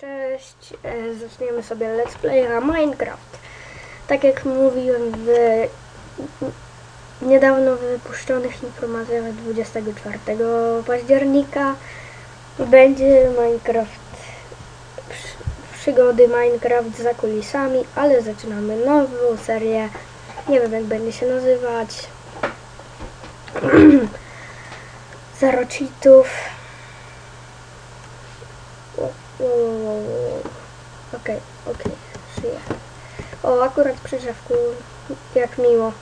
Cześć, e, zaczniemy sobie let's play na Minecraft. Tak jak mówiłem w niedawno wypuszczonych informacjach 24 października będzie Minecraft, przy- przygody Minecraft za kulisami, ale zaczynamy nową serię. Nie wiem jak będzie się nazywać. Zero cheatów. Okej, okej, żyję. O, akurat przy jak miło.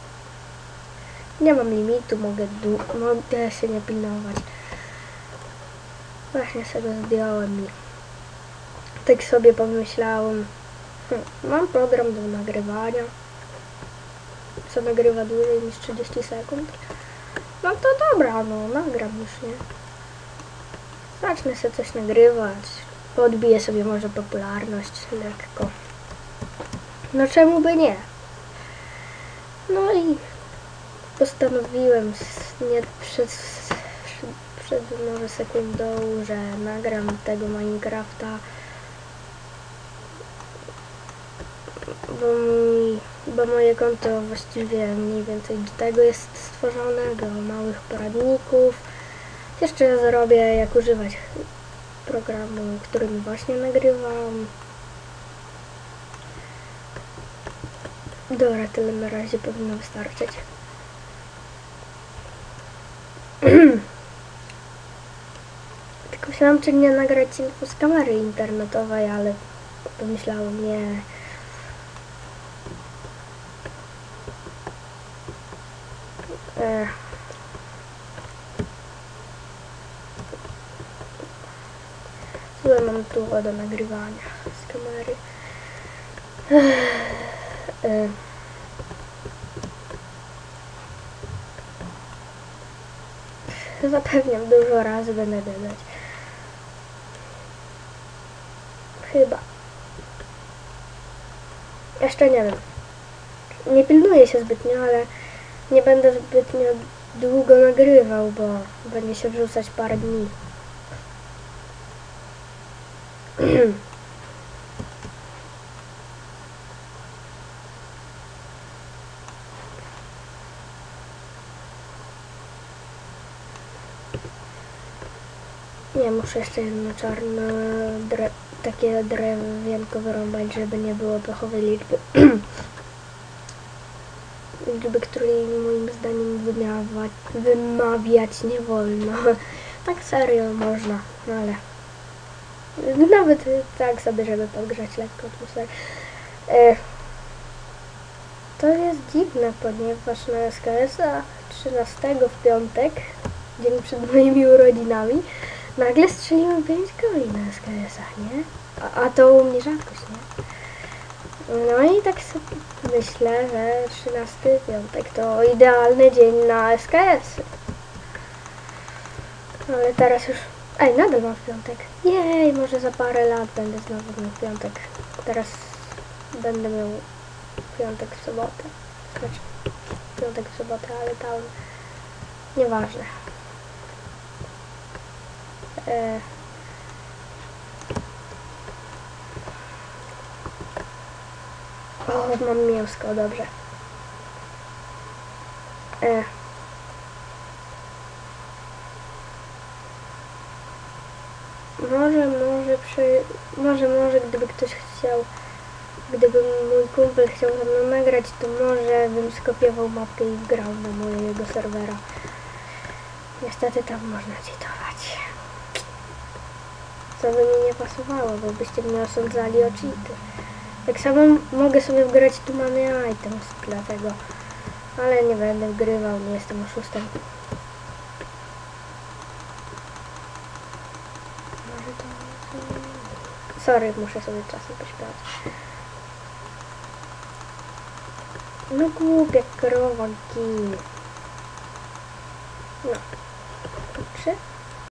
Nie mam limitu, mogę, mogę się nie pilnować. Właśnie sobie zdjąłem i tak sobie pomyślałem. Hm, mam program do nagrywania, co nagrywa dłużej niż 30 sekund. No to dobra, no nagram już, nie? Zacznę sobie coś nagrywać. Podbiję sobie może popularność lekko. No czemu by nie? No i postanowiłem nie przed, przed, może sekundą, że nagram tego Minecrafta. Bo, mój, bo moje konto właściwie mniej więcej do tego jest stworzone, do małych poradników. Jeszcze zrobię jak używać programu, którym właśnie nagrywam. Dobra, tyle na razie powinno wystarczyć. Tylko myślałam, czy nie nagrać info z kamery internetowej, ale pomyślałam, nie. Ech. Złe mam tu do nagrywania z kamery. E. Zapewniam, dużo razy będę dodać. Chyba. Jeszcze nie wiem. Nie pilnuję się zbytnio, ale nie będę zbytnio długo nagrywał, bo będzie się wrzucać parę dni. Nie, muszę jeszcze jedno czarne, dre, takie drewienko wyrąbać, żeby nie było pechowej liczby. liczby, której moim zdaniem wymawiać, nie wolno. tak serio można, no ale nawet tak sobie, żeby podgrzać lekko atmosferę. E, to jest dziwne, ponieważ na SKS-a 13 w piątek, dzień przed moimi urodzinami, nagle strzeliłem 5 goli na SKS-ach, nie? A, a to u mnie rzadkość, nie? No i tak sobie myślę, że 13 piątek to idealny dzień na SKS. Ale teraz już... Ej, nadal mam w piątek. Jej, może za parę lat będę znowu miał piątek. Teraz będę miał piątek w sobotę. Znaczy, piątek w sobotę, ale tam... Nieważne. E... O, mam mięsko, dobrze. E. Może, może, przy, może, może, gdyby ktoś chciał, gdyby mój kumpel chciał ze mną nagrać, to może bym skopiował mapkę i wgrał na mojego serwera. Niestety tam można cheatować. Co by mi nie pasowało, bo byście mnie osądzali o cheaty. Tak samo mogę sobie wgrać tumany items, dlatego. Ale nie będę wgrywał, nie jestem oszustem. Sorry, muszę sobie czasem pośpiewać. No głupia krowa gin. No. Trzy.